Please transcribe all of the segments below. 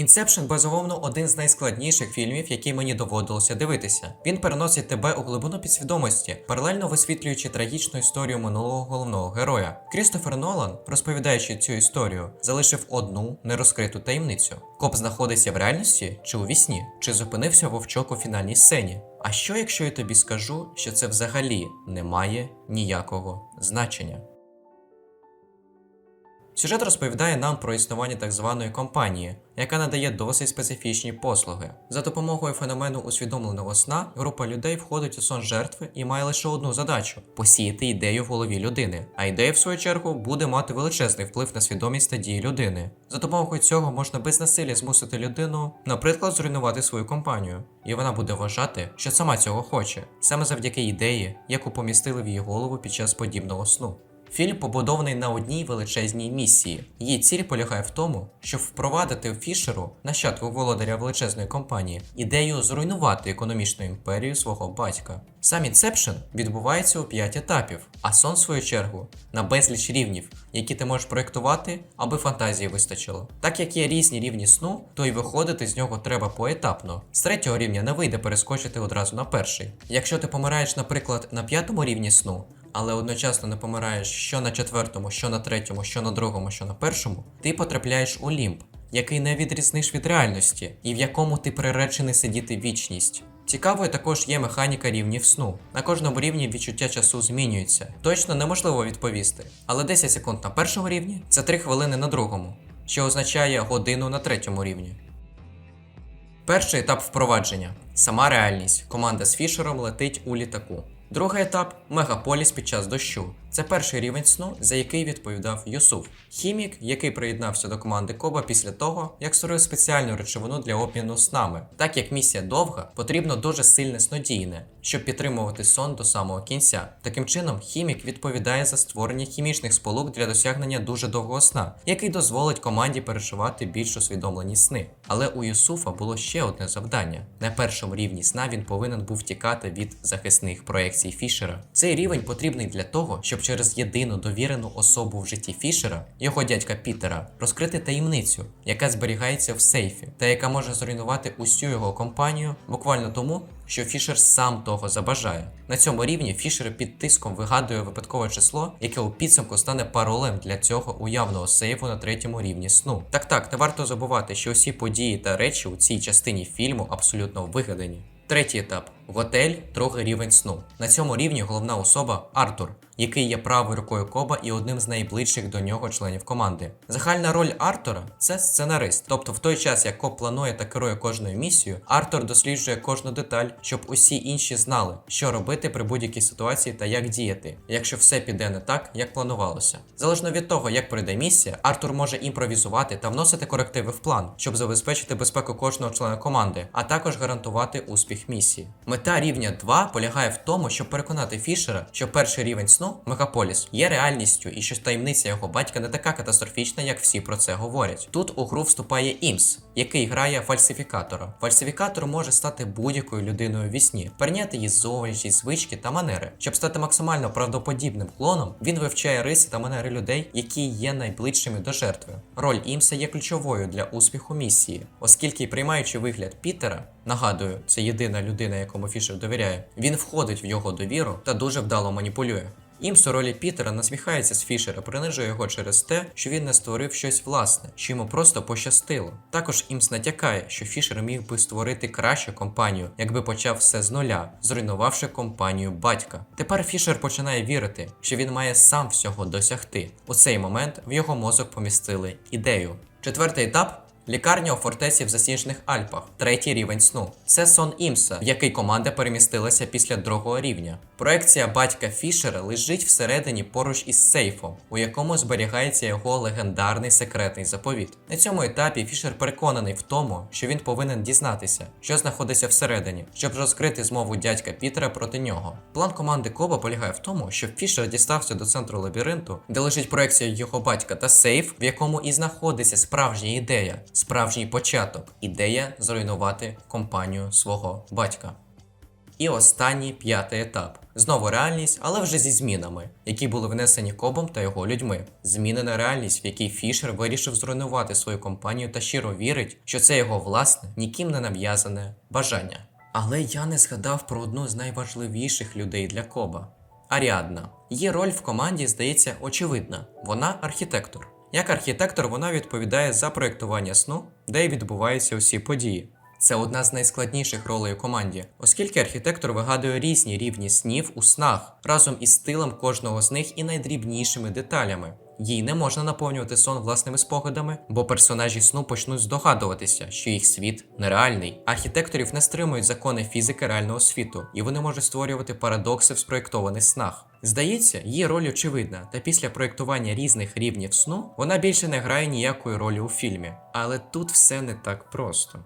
Інсепшн, безумовно, один з найскладніших фільмів, які мені доводилося дивитися. Він переносить тебе у глибину підсвідомості, паралельно висвітлюючи трагічну історію минулого головного героя. Крістофер Нолан, розповідаючи цю історію, залишив одну нерозкриту таємницю. Коп знаходиться в реальності чи у вісні, чи зупинився вовчок у фінальній сцені. А що якщо я тобі скажу, що це взагалі не має ніякого значення? Сюжет розповідає нам про існування так званої компанії, яка надає досить специфічні послуги. За допомогою феномену усвідомленого сна група людей входить у сон жертви і має лише одну задачу посіяти ідею в голові людини. А ідея, в свою чергу, буде мати величезний вплив на свідомість та дії людини. За допомогою цього можна без насилля змусити людину, наприклад, зруйнувати свою компанію, і вона буде вважати, що сама цього хоче, саме завдяки ідеї, яку помістили в її голову під час подібного сну. Фільм побудований на одній величезній місії. Її ціль полягає в тому, щоб впровадити Фішеру, нащадку володаря величезної компанії, ідею зруйнувати економічну імперію свого батька. Сам інсепшн відбувається у 5 етапів, а сон, в свою чергу, на безліч рівнів, які ти можеш проєктувати, аби фантазії вистачило. Так як є різні рівні сну, то й виходити з нього треба поетапно. З третього рівня не вийде перескочити одразу на перший. Якщо ти помираєш, наприклад, на п'ятому рівні сну, але одночасно не помираєш що на четвертому, що на третьому, що на другому, що на першому, ти потрапляєш у лімб, який не відрізниш від реальності, і в якому ти приречений сидіти вічність. Цікавою також є механіка рівнів сну. На кожному рівні відчуття часу змінюється. Точно неможливо відповісти, але 10 секунд на першому рівні це 3 хвилини на другому, що означає годину на третьому рівні. Перший етап впровадження сама реальність. Команда з Фішером летить у літаку. Другий етап мегаполіс під час дощу. Це перший рівень сну, за який відповідав Юсуф, хімік, який приєднався до команди Коба після того, як створив спеціальну речовину для обміну снами. Так як місія довга, потрібно дуже сильне снодійне, щоб підтримувати сон до самого кінця. Таким чином, хімік відповідає за створення хімічних сполук для досягнення дуже довгого сна, який дозволить команді переживати більш усвідомлені сни. Але у Юсуфа було ще одне завдання: на першому рівні сна він повинен був тікати від захисних проекцій Фішера. Цей рівень потрібний для того, щоб через єдину довірену особу в житті Фішера, його дядька Пітера, розкрити таємницю, яка зберігається в сейфі, та яка може зруйнувати усю його компанію буквально тому, що Фішер сам того забажає. На цьому рівні Фішер під тиском вигадує випадкове число, яке у підсумку стане паролем для цього уявного сейфу на третьому рівні сну. Так так, не варто забувати, що усі події та речі у цій частині фільму абсолютно вигадані. Третій етап готель, другий рівень сну. На цьому рівні головна особа Артур, який є правою рукою Коба і одним з найближчих до нього членів команди. Загальна роль Артура це сценарист. Тобто, в той час, як Коб планує та керує кожною місією, Артур досліджує кожну деталь, щоб усі інші знали, що робити при будь-якій ситуації та як діяти, якщо все піде не так, як планувалося. Залежно від того, як пройде місія, Артур може імпровізувати та вносити корективи в план, щоб забезпечити безпеку кожного члена команди, а також гарантувати успіх місії. Мета рівня 2 полягає в тому, щоб переконати Фішера, що перший рівень сну Мегаполіс є реальністю і що таємниця його батька не така катастрофічна, як всі про це говорять. Тут у гру вступає Імс, який грає фальсифікатора. Фальсифікатор може стати будь-якою людиною в вісні, перейняти її зовнішність, звички та манери. Щоб стати максимально правдоподібним клоном, він вивчає риси та манери людей, які є найближчими до жертви. Роль Імса є ключовою для успіху місії, оскільки приймаючи вигляд Пітера. Нагадую, це єдина людина, якому Фішер довіряє. Він входить в його довіру та дуже вдало маніпулює. Імс у ролі Пітера насміхається з Фішера, принижує його через те, що він не створив щось власне, що йому просто пощастило. Також Імс натякає, що Фішер міг би створити кращу компанію, якби почав все з нуля, зруйнувавши компанію батька. Тепер Фішер починає вірити, що він має сам всього досягти. У цей момент в його мозок помістили ідею. Четвертий етап. Лікарня у фортеці в засніжених Альпах, третій рівень сну. Це сон Імса, в який команда перемістилася після другого рівня. Проекція батька Фішера лежить всередині поруч із сейфом, у якому зберігається його легендарний секретний заповіт. На цьому етапі Фішер переконаний в тому, що він повинен дізнатися, що знаходиться всередині, щоб розкрити змову дядька Пітера проти нього. План команди Коба полягає в тому, щоб Фішер дістався до центру лабіринту, де лежить проекція його батька та сейф, в якому і знаходиться справжня ідея, справжній початок ідея зруйнувати компанію свого батька. І останній п'ятий етап. Знову реальність, але вже зі змінами, які були внесені Кобом та його людьми. Змінена реальність, в якій Фішер вирішив зруйнувати свою компанію та щиро вірить, що це його власне, ніким не нав'язане бажання. Але я не згадав про одну з найважливіших людей для Коба Аріадна. Її роль в команді здається очевидна. Вона архітектор. Як архітектор, вона відповідає за проєктування сну, де й відбуваються усі події. Це одна з найскладніших ролей у команді, оскільки архітектор вигадує різні рівні снів у снах разом із стилем кожного з них і найдрібнішими деталями. Їй не можна наповнювати сон власними спогадами, бо персонажі сну почнуть здогадуватися, що їх світ нереальний. Архітекторів не стримують закони фізики реального світу, і вони можуть створювати парадокси в спроєктованих снах. Здається, її роль очевидна, та після проєктування різних рівнів сну вона більше не грає ніякої ролі у фільмі. Але тут все не так просто.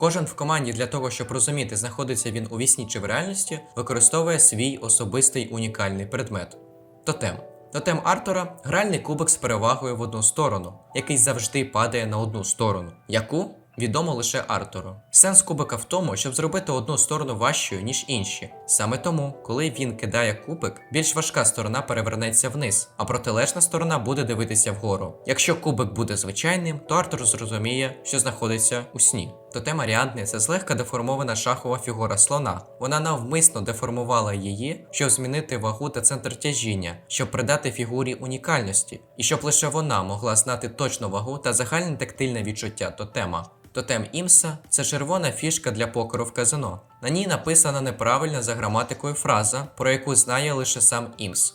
Кожен в команді для того, щоб розуміти, знаходиться він у вісні чи в реальності, використовує свій особистий унікальний предмет тотем. Тотем Артура гральний кубик з перевагою в одну сторону, який завжди падає на одну сторону, яку відомо лише Артуру. Сенс кубика в тому, щоб зробити одну сторону важчою, ніж інші. Саме тому, коли він кидає кубик, більш важка сторона перевернеться вниз, а протилежна сторона буде дивитися вгору. Якщо кубик буде звичайним, то Артур зрозуміє, що знаходиться у сні. Тотем Аріадни це злегка деформована шахова фігура слона. Вона навмисно деформувала її, щоб змінити вагу та центр тяжіння, щоб придати фігурі унікальності, і щоб лише вона могла знати точну вагу та загальне тактильне відчуття тотема. Тотем Імса це червона фішка для покеру в казино. На ній написана неправильна за граматикою фраза, про яку знає лише сам Імс.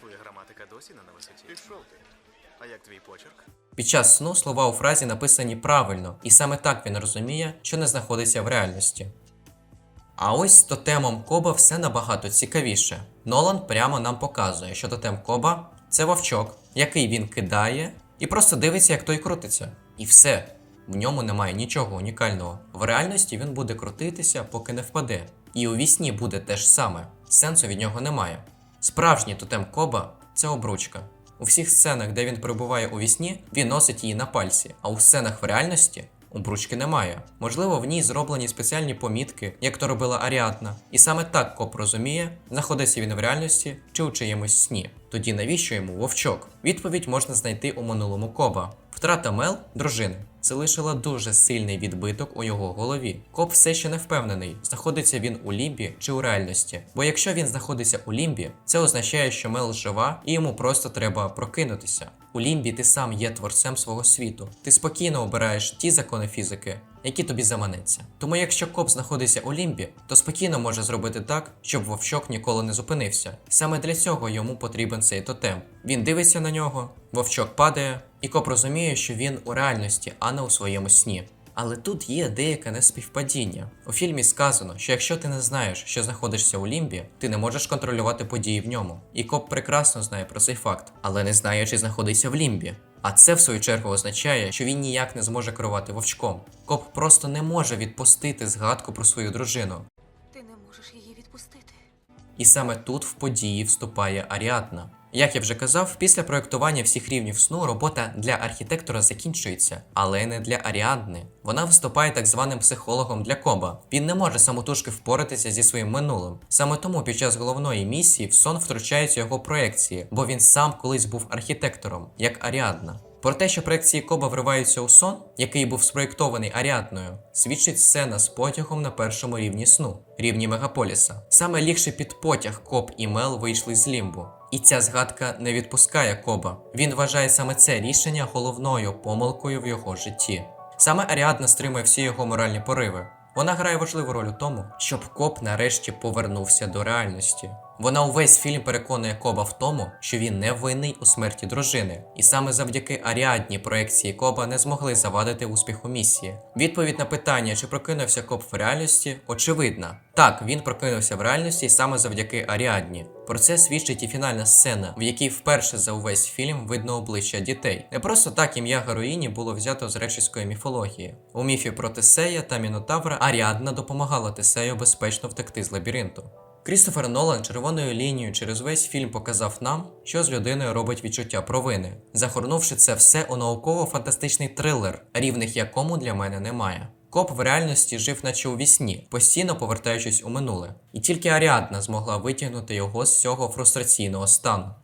Твоя граматика досі не на висоті. Пішов ти. А як твій почерк? Під час сну слова у фразі написані правильно, і саме так він розуміє, що не знаходиться в реальності. А ось з тотемом Коба все набагато цікавіше. Нолан прямо нам показує, що тотем Коба це вовчок, який він кидає, і просто дивиться, як той крутиться. І все. В ньому немає нічого унікального. В реальності він буде крутитися, поки не впаде. І у вісні буде те ж саме. Сенсу від нього немає. Справжній тотем Коба це обручка. У всіх сценах, де він перебуває у вісні, він носить її на пальці, а у сценах в реальності обручки немає. Можливо, в ній зроблені спеціальні помітки, як то робила Аріадна. І саме так коп розуміє, знаходиться він в реальності чи у чиємусь сні. Тоді навіщо йому вовчок? Відповідь можна знайти у минулому коба. Втрата Мел, дружини, залишила дуже сильний відбиток у його голові. Коп все ще не впевнений, знаходиться він у лімбі чи у реальності. Бо якщо він знаходиться у лімбі, це означає, що Мел жива і йому просто треба прокинутися. У лімбі ти сам є творцем свого світу. Ти спокійно обираєш ті закони фізики, які тобі заманеться. Тому якщо коп знаходиться у лімбі, то спокійно може зробити так, щоб вовчок ніколи не зупинився. Саме для цього йому потрібен цей тотем. Він дивиться на нього, вовчок падає, і коп розуміє, що він у реальності, а не у своєму сні. Але тут є деяке неспівпадіння. У фільмі сказано, що якщо ти не знаєш, що знаходишся у лімбі, ти не можеш контролювати події в ньому. І коп прекрасно знає про цей факт, але не знає, чи знаходиться в лімбі. А це в свою чергу означає, що він ніяк не зможе керувати вовчком. Коп просто не може відпустити згадку про свою дружину. Ти не можеш її відпустити. І саме тут в події вступає Аріадна. Як я вже казав, після проєктування всіх рівнів сну робота для архітектора закінчується, але не для Аріадни. Вона виступає так званим психологом для Коба. Він не може самотужки впоратися зі своїм минулим. Саме тому під час головної місії в сон втручаються його проекції, бо він сам колись був архітектором, як Аріадна. Про те, що проекції Коба вриваються у сон, який був спроєктований Аріадною, свідчить сцена з потягом на першому рівні сну, рівні мегаполіса. Саме лігше під потяг Коб і Мел вийшли з лімбу. І ця згадка не відпускає Коба. Він вважає саме це рішення головною помилкою в його житті. Саме Аріадна стримує всі його моральні пориви. Вона грає важливу роль у тому, щоб Коб нарешті повернувся до реальності. Вона увесь фільм переконує Коба в тому, що він не винний у смерті дружини, і саме завдяки Аріадні проекції Коба не змогли завадити успіху місії. Відповідь на питання, чи прокинувся Коб в реальності, очевидна. Так, він прокинувся в реальності саме завдяки Аріадні. Про це свідчить і фінальна сцена, в якій вперше за увесь фільм видно обличчя дітей. Не просто так ім'я героїні було взято з греческої міфології. У міфі про Тесея та Мінотавра Аріадна допомагала Тесею безпечно втекти з лабіринту. Крістофер Нолан червоною лінією через весь фільм показав нам, що з людиною робить відчуття провини, загорнувши це все у науково-фантастичний трилер, рівних якому для мене немає. Коп в реальності жив наче у вісні, постійно повертаючись у минуле. І тільки Аріадна змогла витягнути його з цього фрустраційного стану.